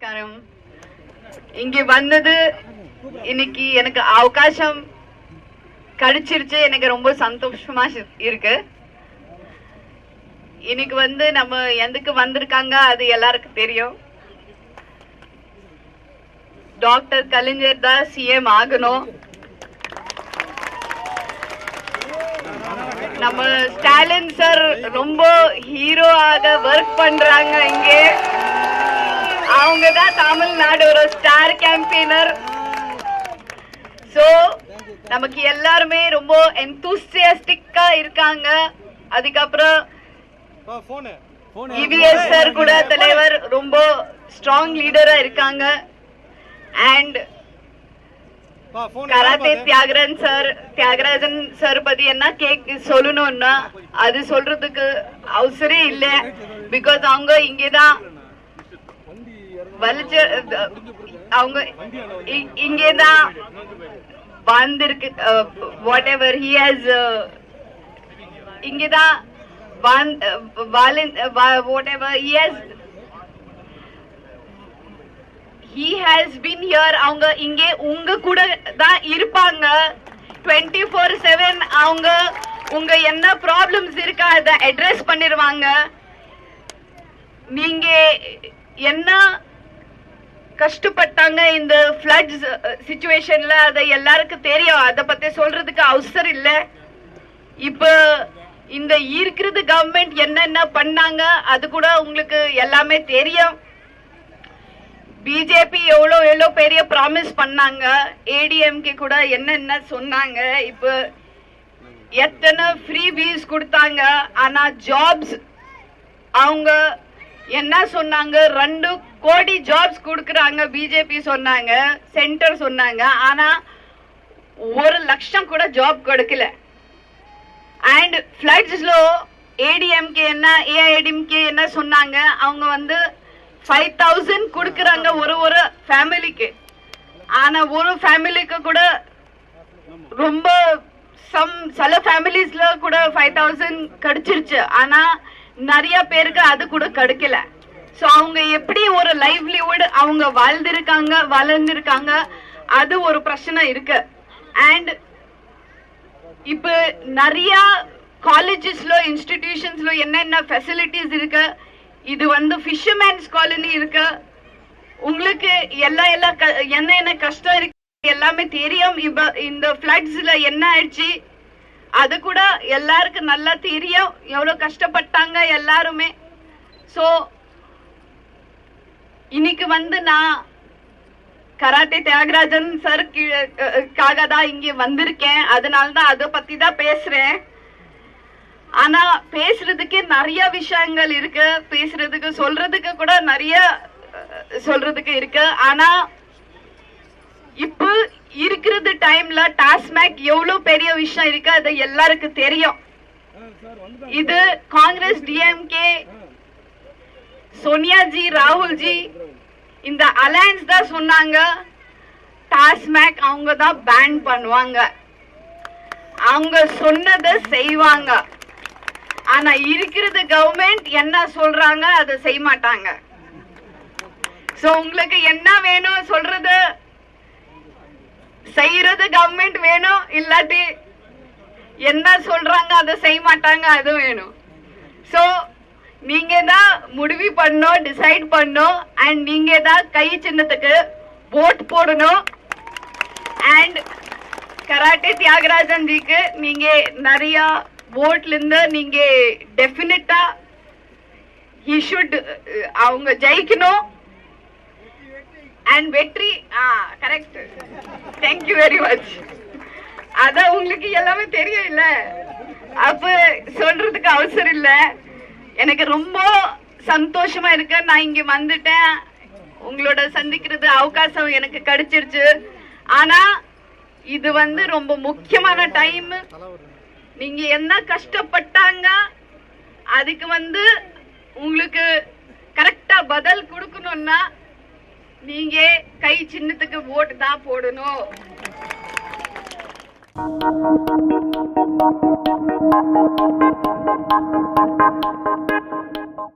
நமஸ்காரம் இங்க வந்தது இன்னைக்கு எனக்கு அவகாசம் கிடைச்சிருச்சு எனக்கு ரொம்ப சந்தோஷமா இருக்கு இன்னைக்கு வந்து நம்ம எதுக்கு வந்திருக்காங்க அது எல்லாருக்கும் தெரியும் டாக்டர் கலைஞர் தான் சிஎம் ஆகணும் நம்ம ஸ்டாலின் சார் ரொம்ப ஹீரோ ஆக ஒர்க் பண்றாங்க இங்கே அவங்க தான் தமிழ்நாடு ஒரு ஸ்டார் கேம்பெயினர் சோ நமக்கு எல்லாருமே ரொம்ப எந்தூசியாஸ்டிக்கா இருக்காங்க. அதுக்கப்புறம் இவிஎஸ் சார் கூட தலைவர் ரொம்ப ஸ்ட்ராங் லீடரா இருக்காங்க. And karate Thyagarajan sir Thyagarajan sir பத்தி என்ன கேக் சொல்லணும்னா அது சொல்றதுக்கு அவசரம் இல்ல. பிகாஸ் அவங்க இங்கதான் வலிச்ச அவங்க இங்கே தான் வந்திருக்கு வாட் எவர் ஹி ஹாஸ் இங்கதான் whatever he has he has been here அவங்க இங்கே உங்க கூட தான் இருப்பாங்க. 24 ஃபோர் செவன் அவங்க உங்க என்ன ப்ராப்ளம்ஸ் இருக்கா அதை அட்ரஸ் பண்ணிடுவாங்க நீங்க என்ன கஷ்டப்பட்டாங்க இந்த ஃப்ளட்ஸ் சுச்சுவேஷன்ல அதை எல்லாருக்கும் தெரியும். அதை பத்தி சொல்றதுக்கு அவசரம் இல்ல. இப்போ இந்த இருக்கிறது கவர்மெண்ட் என்னென்ன பண்ணாங்க அது கூட உங்களுக்கு எல்லாமே தெரியும். பிஜேபி எவ்வளோ எவ்வளோ பெரிய ப்ராமிஸ் பண்ணாங்க. ஏடிஎம்கே கூட என்னென்ன சொன்னாங்க. இப்போ எத்தனை ஃப்ரீ வீஸ் கொடுத்தாங்க. ஆனால் ஜாப்ஸ் அவங்க என்ன சொன்னாங்க? ரெண்டு கோடி ஜாப்ஸ் கொடுக்குறாங்க பிஜேபி சொன்னாங்க சென்டர் சொன்னாங்க. ஆனா ஒரு லட்சம் கூட ஜாப் கொடுக்கல. அண்ட் ஃபிளட்ஸ்ல ஏடிஎம்கே என்ன ஏஐடிஎம்கே என்ன சொன்னாங்க? அவங்க வந்து ஃபைவ் தௌசண்ட் கொடுக்குறாங்க ஒரு ஒரு ஃபேமிலிக்கு ஆனா ஒரு ஃபேமிலிக்கு கூட ரொம்ப சம் சில ஃபேமிலிஸ்ல கூட ஃபைவ் தௌசண்ட் கிடைச்சிருச்சு. ஆனா நிறைய பேருக்கு அது கூட கிடைக்கல. ஸோ அவங்க எப்படி ஒரு லைவ்லிவுட் அவங்க வாழ்ந்திருக்காங்க வளர்ந்திருக்காங்க அது ஒரு பிரச்சனை இருக்கு. அண்ட் இப்ப நிறைய காலேஜஸ்ல இன்ஸ்டிடியூஷன்ஸ்ல என்னென்ன ஃபெசிலிட்டிஸ் இருக்கு? இது வந்து ஃபிஷர்மேன்ஸ் காலனி இருக்கு. உங்களுக்கு எல்லா எல்லா க- என்ன என்ன கஷ்டம் இருக்கு? எல்லாமே தெரியும். இப்ப இந்த ஃபிளட்ஸ்ல என்ன ஆயிடுச்சு? அது கூட எல்லாருக்கும் நல்லா தெரியும். எவ்வளவு கஷ்டப்பட்டாங்க எல்லாருமே. சோ இன்னைக்கு வந்து நான் கராத்தே தியாகராஜன் சார் காக தான் இங்க வந்திருக்கேன். அதனால தான் அதை பத்தி தான் பேசுறேன். ஆனா பேசுறதுக்கு நிறைய விஷயங்கள் இருக்கு. பேசுறதுக்கு சொல்றதுக்கு கூட நிறைய சொல்றதுக்கு இருக்கு. ஆனா இப்போ இருக்கிறது டைம்ல டாஸ்மேக் எவ்வளவு பெரிய விஷயம் இருக்கு அது எல்லாருக்கும் தெரியும். இது காங்கிரஸ் டிஎம்கே சோனியாஜி ராகுல்ஜி இந்த அலையன்ஸ் தான் சொன்னாங்க. டாஸ்மேக் அவங்க தான் பேன் பண்ணுவாங்க. அவங்க சொன்னதை செய்வாங்க. ஆனா இருக்கிறது கவர்மெண்ட் என்ன சொல்றாங்க அதை செய்ய மாட்டாங்க. சோ உங்களுக்கு என்ன வேணும் சொல்றது? செய்யறது கவர்மெண்ட் வேணும் இல்லாட்டி என்ன சொல்றாங்க அதை செய்ய மாட்டாங்க அது வேணும். சோ நீங்க தான் முடிவு பண்ணணும் டிசைட் பண்ணும் அண்ட் நீங்க தான் கை சின்னத்துக்கு ஓட் போடணும். அண்ட் கராட்டே தியாகராஜன் ஜிக்கு நீங்க நிறைய ஓட்ல இருந்து நீங்க டெஃபினட்டா ஹி ஷுட் அவங்க ஜெயிக்கணும். அண்ட் வெற்றி ஆ correct thank you very much அதான் உங்களுக்கு எல்லாமே தெரியும் இல்ல அப்ப சொல்றதுக்கு அவசரம் இல்ல. எனக்கு ரொம்ப சந்தோஷமா இருக்க. நான் இங்க வந்துட்டேன். உங்களோட சந்திக்கிறது அவகாசம் எனக்கு கிடைச்சிருச்சு. ஆனா இது வந்து ரொம்ப முக்கியமான டைம் நீங்க என்ன கஷ்டப்பட்டாங்க அதுக்கு வந்து உங்களுக்கு கரெக்டா பதில் கொடுக்கணும்னா நீங்க கை சின்னத்துக்கு ஓட்டு தான் போடணும்.